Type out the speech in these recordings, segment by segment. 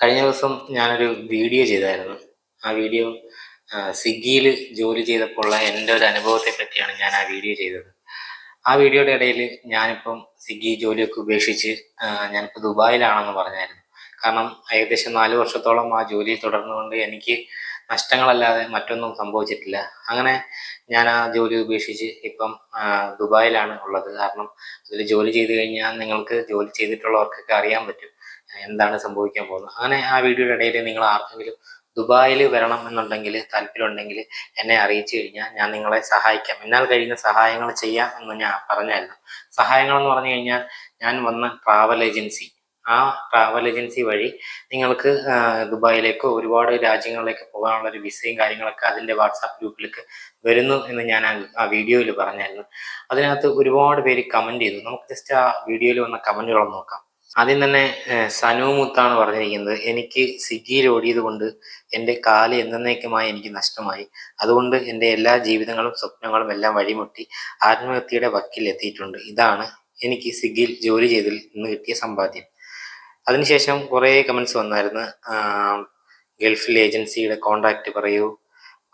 കഴിഞ്ഞ ദിവസം ഞാനൊരു വീഡിയോ ചെയ്തായിരുന്നു. ആ വീഡിയോ സ്വിഗ്ഗിയിൽ ജോലി ചെയ്തപ്പോൾ ഉള്ള എന്റെ ഒരു അനുഭവത്തെ പറ്റിയാണ് ഞാൻ ആ വീഡിയോ ചെയ്തത്. ആ വീഡിയോയുടെ ഇടയിൽ ഞാനിപ്പം സ്വിഗ്ഗി ജോലിയൊക്കെ ഉപേക്ഷിച്ച് ഞാനിപ്പോൾ ദുബായിലാണെന്ന് പറഞ്ഞായിരുന്നു. കാരണം ഏകദേശം നാല് വർഷത്തോളം ആ ജോലി തുടർന്നുകൊണ്ട് എനിക്ക് നഷ്ടങ്ങളല്ലാതെ മറ്റൊന്നും സംഭവിച്ചിട്ടില്ല. അങ്ങനെ ഞാൻ ആ ജോലി ഉപേക്ഷിച്ച് ഇപ്പം ദുബായിലാണ് ഉള്ളത്. കാരണം അതിൽ ജോലി ചെയ്ത് കഴിഞ്ഞാൽ നിങ്ങൾക്ക് ജോലി ചെയ്തിട്ടുള്ളവർക്കൊക്കെ അറിയാൻ പറ്റും. എന്താണ് സംഭവിക്കാൻ പോകുന്നത്? അങ്ങനെ ആ വീഡിയോയുടെ ഇടയിൽ നിങ്ങൾ ആർക്കെങ്കിലും ദുബായിൽ വരണം എന്നുണ്ടെങ്കിൽ താല്പര്യമുണ്ടെങ്കിൽ എന്നെ അറിയിച്ചു കഴിഞ്ഞാൽ ഞാൻ നിങ്ങളെ സഹായിക്കാം. എന്നാൽ കഴിയുന്ന സഹായങ്ങൾ ചെയ്യാം എന്ന് ഞാൻ പറഞ്ഞായിരുന്നു. സഹായങ്ങൾ എന്ന് പറഞ്ഞു കഴിഞ്ഞാൽ ഞാൻ വന്ന ട്രാവൽ ഏജൻസി. ആ ട്രാവൽ ഏജൻസി വഴി നിങ്ങൾക്ക് ദുബായിലേക്ക് ഒരുപാട് രാജ്യങ്ങളിലേക്ക് പോകാനുള്ള ഒരു വിസയും കാര്യങ്ങളൊക്കെ അതിന്റെ വാട്സാപ്പ് ഗ്രൂപ്പിലേക്ക് വരുന്നു എന്ന് ഞാൻ ആ വീഡിയോയിൽ പറഞ്ഞായിരുന്നു. അതിനകത്ത് ഒരുപാട് പേര് കമന്റ് ചെയ്തു. നമുക്ക് ജസ്റ്റ് ആ വീഡിയോയിൽ വന്ന കമന്റുകൾ നോക്കാം. ആദ്യം തന്നെ സനു മുത്താണ് പറഞ്ഞിരിക്കുന്നത്. എനിക്ക് സിഗ്ഗിയിൽ ഓടിയത് കൊണ്ട് എന്റെ കാൽ എന്നേക്കുമായി എനിക്ക് നഷ്ടമായി. അതുകൊണ്ട് എന്റെ എല്ലാ ജീവിതങ്ങളും സ്വപ്നങ്ങളും എല്ലാം വഴിമുട്ടി ആത്മഹത്യയുടെ വക്കിൽ എത്തിയിട്ടുണ്ട്. ഇതാണ് എനിക്ക് സിഗ്ഗിയിൽ ജോലി ചെയ്തതിൽ നിന്ന് കിട്ടിയ സമ്പാദ്യം. അതിനുശേഷം കുറേ കമൻസ് വന്നായിരുന്നു. ഗൾഫിൽ ഏജൻസിയുടെ കോണ്ടാക്ട് പറയൂ.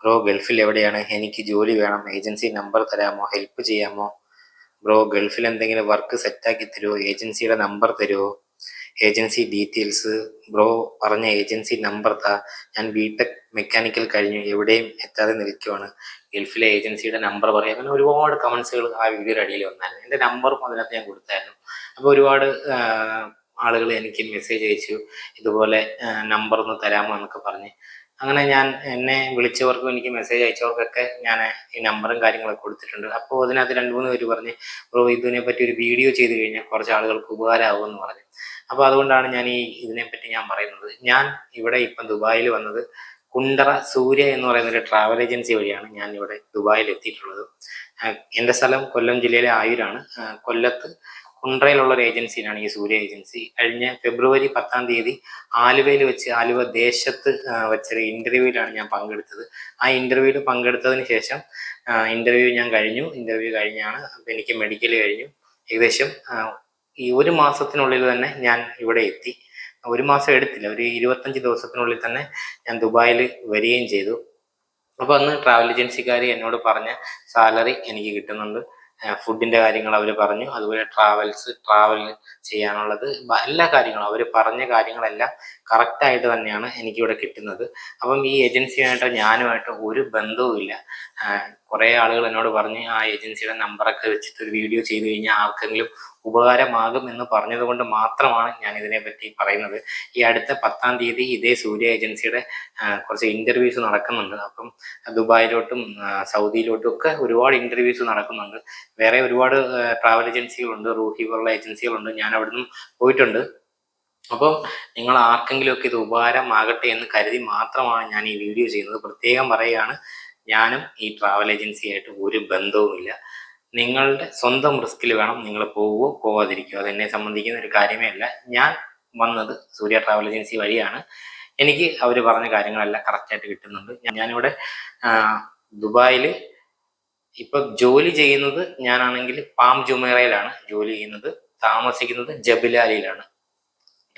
ബ്രോ ഗൾഫിൽ എവിടെയാണ്? എനിക്ക് ജോലി വേണം. ഏജൻസി നമ്പർ തരാമോ? ഹെൽപ്പ് ചെയ്യാമോ? ബ്രോ ഗൾഫിൽ എന്തെങ്കിലും വർക്ക് സെറ്റാക്കി തരുമോ ഏജൻസിയുടെ നമ്പർ തരുമോ ഏജൻസി ഡീറ്റെയിൽസ് ബ്രോ പറഞ്ഞ ഏജൻസി നമ്പർ താ. ഞാൻ ബിടെക് മെക്കാനിക്കൽ കഴിഞ്ഞു. എവിടെയും എത്താതെ നിൽക്കുവാണ്. ഗൾഫിലെ ഏജൻസിയുടെ നമ്പർ പറയാം. അങ്ങനെ ഒരുപാട് കമൻസുകൾ ആ വീഡിയോയുടെ അടിയിൽ വന്നായിരുന്നു. എന്റെ നമ്പറും അതിനകത്ത് ഞാൻ കൊടുത്തായിരുന്നു. അപ്പോൾ ഒരുപാട് ആളുകൾ എനിക്ക് മെസ്സേജ് അയച്ചു. ഇതുപോലെ നമ്പർ ഒന്ന് തരാമോ എന്നൊക്കെ പറഞ്ഞ്. അങ്ങനെ ഞാൻ എന്നെ വിളിച്ചവർക്കും എനിക്ക് മെസ്സേജ് അയച്ചവർക്കൊക്കെ ഞാൻ ഈ നമ്പറും കാര്യങ്ങളൊക്കെ കൊടുത്തിട്ടുണ്ട്. അപ്പോൾ അതിനകത്ത് രണ്ട് മൂന്ന് പേര് പറഞ്ഞ് ബ്രോ ഇതിനെ പറ്റി ഒരു വീഡിയോ ചെയ്ത് കഴിഞ്ഞാൽ കുറച്ച് ആളുകൾക്ക് ഉപകാരമാകുമെന്ന് പറഞ്ഞു. അപ്പോൾ അതുകൊണ്ടാണ് ഞാൻ ഈ ഇതിനെപ്പറ്റി ഞാൻ പറയുന്നത്. ഞാൻ ഇവിടെ ഇപ്പം ദുബായിൽ വന്നത് കുണ്ടറ സൂര്യ എന്ന് പറയുന്ന ഒരു ട്രാവൽ ഏജൻസി വഴിയാണ് ഞാൻ ഇവിടെ ദുബായിൽ എത്തിയിട്ടുള്ളത്. എന്റെ സ്ഥലം കൊല്ലം ജില്ലയിലെ ആയൂരാണ്. കൊല്ലത്ത് കുണ്ട്രയിലുള്ള ഒരു ഏജൻസിയിലാണ് ഈ സൂര്യ ഏജൻസി. കഴിഞ്ഞ ഫെബ്രുവരി പത്താം തീയതി ആലുവയിൽ വെച്ച് ആലുവ ദേശത്ത് വെച്ചൊരു ഇന്റർവ്യൂവിലാണ് ഞാൻ പങ്കെടുത്തത്. ആ ഇന്റർവ്യൂവിൽ പങ്കെടുത്തതിന് ശേഷം ഇന്റർവ്യൂ ഞാൻ കഴിഞ്ഞു. ഇന്റർവ്യൂ കഴിഞ്ഞാണ് എനിക്ക് മെഡിക്കൽ കഴിഞ്ഞു. ഏകദേശം ഈ ഒരു മാസത്തിനുള്ളിൽ തന്നെ ഞാൻ ഇവിടെ എത്തി. ഒരു മാസം എടുത്തില്ല ഒരു ഇരുപത്തഞ്ച് ദിവസത്തിനുള്ളിൽ തന്നെ ഞാൻ ദുബായിൽ വരികയും ചെയ്തു. അപ്പോൾ അന്ന് ട്രാവൽ ഏജൻസിക്കാർ എന്നോട് പറഞ്ഞ സാലറി എനിക്ക് കിട്ടുന്നുണ്ട്. ഫുഡിന്റെ കാര്യങ്ങൾ അവർ പറഞ്ഞു. അതുപോലെ ട്രാവൽസ് ട്രാവൽ ചെയ്യാനുള്ളത് എല്ലാ കാര്യങ്ങളും അവർ പറഞ്ഞ കാര്യങ്ങളെല്ലാം കറക്റ്റായിട്ട് തന്നെയാണ് എനിക്കിവിടെ കിട്ടുന്നത്. അപ്പം ഈ ഏജൻസിയുമായിട്ട് ഞാനുമായിട്ട് ഒരു ബന്ധവുമില്ല കുറേ ആളുകൾ എന്നോട് പറഞ്ഞു ആ ഏജൻസിയുടെ നമ്പറൊക്കെ വെച്ചിട്ട് ഒരു വീഡിയോ ചെയ്ത് കഴിഞ്ഞാൽ ആർക്കെങ്കിലും ഉപകാരമാകും എന്ന് പറഞ്ഞതുകൊണ്ട് മാത്രമാണ് ഞാൻ ഇതിനെപ്പറ്റി പറയുന്നത്. ഈ അടുത്ത പത്താം തീയതി ഇതേ സൂര്യ ഏജൻസിയുടെ കുറച്ച് ഇന്റർവ്യൂസ് നടക്കുന്നുണ്ട്. അപ്പം ദുബായിലോട്ടും സൗദിയിലോട്ടും ഒക്കെ ഒരുപാട് ഇന്റർവ്യൂസ് നടക്കുന്നുണ്ട്. വേറെ ഒരുപാട് ട്രാവൽ ഏജൻസികളുണ്ട് റൂഹി പോലുള്ള ഏജൻസികളുണ്ട് ഞാൻ അവിടുന്ന് പോയിട്ടുണ്ട്. അപ്പം നിങ്ങൾ ആർക്കെങ്കിലുമൊക്കെ ഇത് ഉപകാരമാകട്ടെ എന്ന് കരുതി മാത്രമാണ് ഞാൻ ഈ വീഡിയോ ചെയ്യുന്നത്. പ്രത്യേകം പറയുകയാണ് ഞാനും ഈ ട്രാവൽ ഏജൻസിയായിട്ട് ഒരു ബന്ധവുമില്ല. നിങ്ങളുടെ സ്വന്തം റിസ്കിൽ വേണം നിങ്ങൾ പോവുകയോ പോവാതിരിക്കുകയോ. അത് എന്നെ സംബന്ധിക്കുന്ന ഒരു കാര്യമേ അല്ല. ഞാൻ വന്നത് സൂര്യ ട്രാവൽ ഏജൻസി വഴിയാണ്. എനിക്ക് അവർ പറഞ്ഞ കാര്യങ്ങളെല്ലാം കറക്റ്റായിട്ട് കിട്ടുന്നുണ്ട്. ഞാനിവിടെ ദുബായിൽ ഇപ്പൊ ജോലി ചെയ്യുന്നത് ഞാനാണെങ്കിൽ പാം ജുമേറയിലാണ് ജോലി ചെയ്യുന്നത്. താമസിക്കുന്നത് ജബിലാലിയിലാണ്.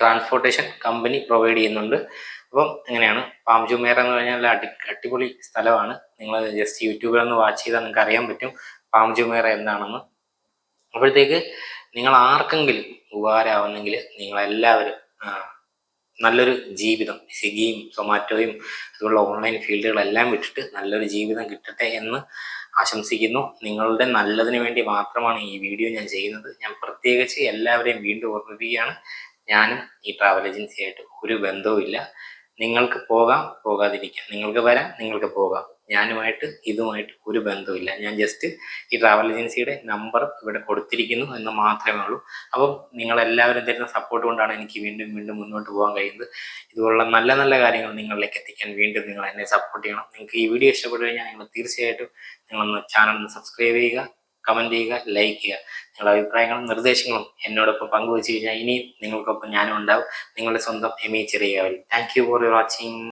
ട്രാൻസ്പോർട്ടേഷൻ കമ്പനി പ്രൊവൈഡ് ചെയ്യുന്നുണ്ട്. അപ്പം എങ്ങനെയാണ് പാം ജുമേറ എന്ന് പറഞ്ഞാൽ അടി അടിപൊളി സ്ഥലമാണ്. നിങ്ങൾ ജസ്റ്റ് യൂട്യൂബിൽ ഒന്ന് വാച്ച് ചെയ്താൽ നിങ്ങൾക്ക് അറിയാൻ പറ്റും. പാം എന്താണെന്ന്. അപ്പോഴത്തേക്ക് നിങ്ങൾ ആർക്കെങ്കിലും ഉപകാരമാവുന്നെങ്കിൽ നിങ്ങളെല്ലാവരും നല്ലൊരു ജീവിതം സ്വിഗ്ഗിയും സൊമാറ്റോയും അതുപോലുള്ള ഓൺലൈൻ ഫീൽഡുകളെല്ലാം വിട്ടിട്ട് നല്ലൊരു ജീവിതം കിട്ടട്ടെ എന്ന് ആശംസിക്കുന്നു. നിങ്ങളുടെ നല്ലതിന് വേണ്ടി മാത്രമാണ് ഈ വീഡിയോ ഞാൻ ചെയ്യുന്നത്. ഞാൻ പ്രത്യേകിച്ച് എല്ലാവരെയും വീണ്ടും ഓർമ്മിപ്പിക്കുകയാണ്. ഞാനും ഈ ട്രാവൽ ഏജൻസിയായിട്ട് ഒരു ബന്ധവുമില്ല. നിങ്ങൾക്ക് പോകാം പോകാതിരിക്കാം. നിങ്ങൾക്ക് വരാം നിങ്ങൾക്ക് പോകാം. ഞാനുമായിട്ട് ഇതുമായിട്ട് ഒരു ബന്ധമില്ല ഞാൻ ജസ്റ്റ് ഈ ട്രാവൽ ഏജൻസിയുടെ നമ്പർ ഇവിടെ കൊടുത്തിരിക്കുന്നു എന്ന് മാത്രമേ ഉള്ളൂ. അപ്പം നിങ്ങളെല്ലാവരും തരുന്ന സപ്പോർട്ട് കൊണ്ടാണ് എനിക്ക് വീണ്ടും വീണ്ടും മുന്നോട്ട് പോകാൻ കഴിയുന്നത്. ഇതുപോലുള്ള നല്ല നല്ല കാര്യങ്ങൾ നിങ്ങളിലേക്ക് എത്തിക്കാൻ വീണ്ടും നിങ്ങൾ എന്നെ സപ്പോർട്ട് ചെയ്യണം. നിങ്ങൾക്ക് ഈ വീഡിയോ ഇഷ്ടപ്പെട്ടു കഴിഞ്ഞാൽ നിങ്ങൾ തീർച്ചയായിട്ടും നിങ്ങളൊന്ന് ചാനൽ ഒന്ന് സബ്സ്ക്രൈബ് ചെയ്യുക കമന്റ് ചെയ്യുക ലൈക്ക് ചെയ്യുക. നിങ്ങളുടെ അഭിപ്രായങ്ങളും നിർദ്ദേശങ്ങളും എന്നോടൊപ്പം പങ്കുവച്ചു കഴിഞ്ഞാൽ ഇനിയും നിങ്ങൾക്കൊപ്പം ഞാനും ഉണ്ടാവും. നിങ്ങളുടെ സ്വന്തം എമി ചെറിയ താങ്ക് യു ഫോർ വാച്ചിങ്